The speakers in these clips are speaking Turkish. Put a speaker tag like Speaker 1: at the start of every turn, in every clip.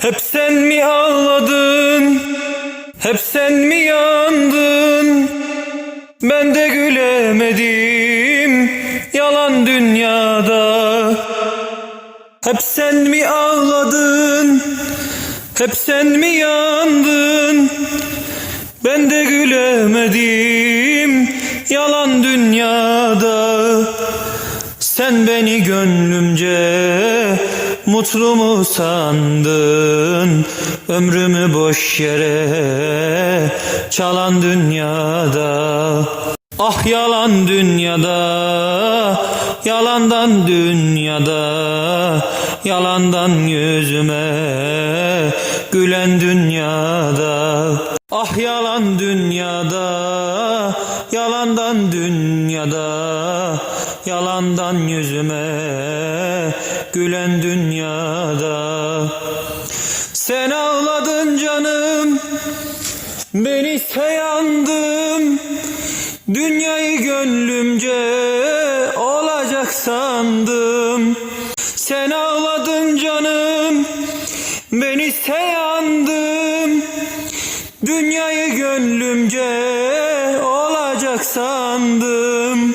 Speaker 1: Hep sen mi ağladın? Hep sen mi yandın? Ben de gülemedim yalan dünyada. Hep sen mi ağladın? Hep sen mi yandın? Ben de gülemedim yalan dünyada. Sen beni gönlümce mutlu mu sandın? Ömrümü boş yere çalan dünyada. Ah yalan dünyada, yalandan dünyada, yalandan yüzüme gülen dünyada. Ah yalan dünyada, yalandan dünyada, yalandan yüzüme gülen dünyada. Sen ağladın canım, ben ise yandım. Dünyayı gönlümce olacak sandım. Sen ağladın canım, ben ise yandım. Dünyayı gönlümce olacak sandım.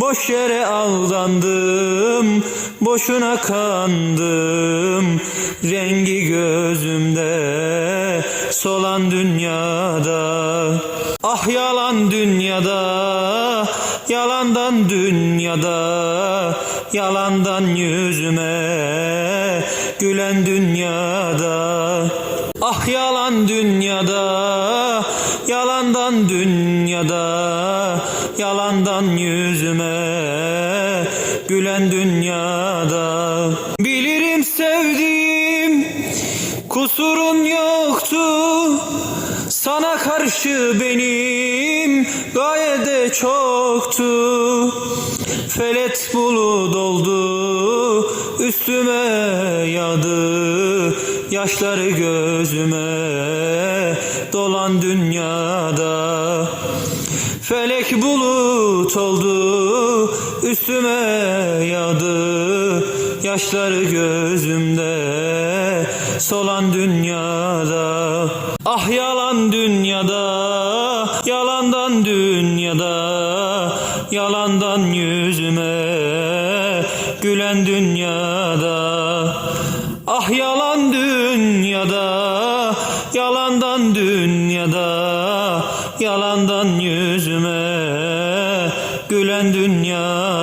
Speaker 1: Boş yere aldandım, boşuna kandım. Rengi gözümde solan dünyada. Ah yalan dünyada, yalandan dünyada, yalandan yüzüme gülen dünyada. Ah yalan dünyada, yalandan dünyada, yalandan yüzüme gülen dünyada. Bilirim sevdiğim kusurun yoktu. Sana karşı benim gaye de çoktu. Felet bulut oldu üstüme yağdı Yaşları gözüme dolan dünyada Felek bulut oldu üstüme yağdı. Yaşları gözümde solan dünyada Ah yalan dünyada yalandan dünyada Yalandan yüzüme gülen dünyada. Ah yalan yüzüme gülen dünya.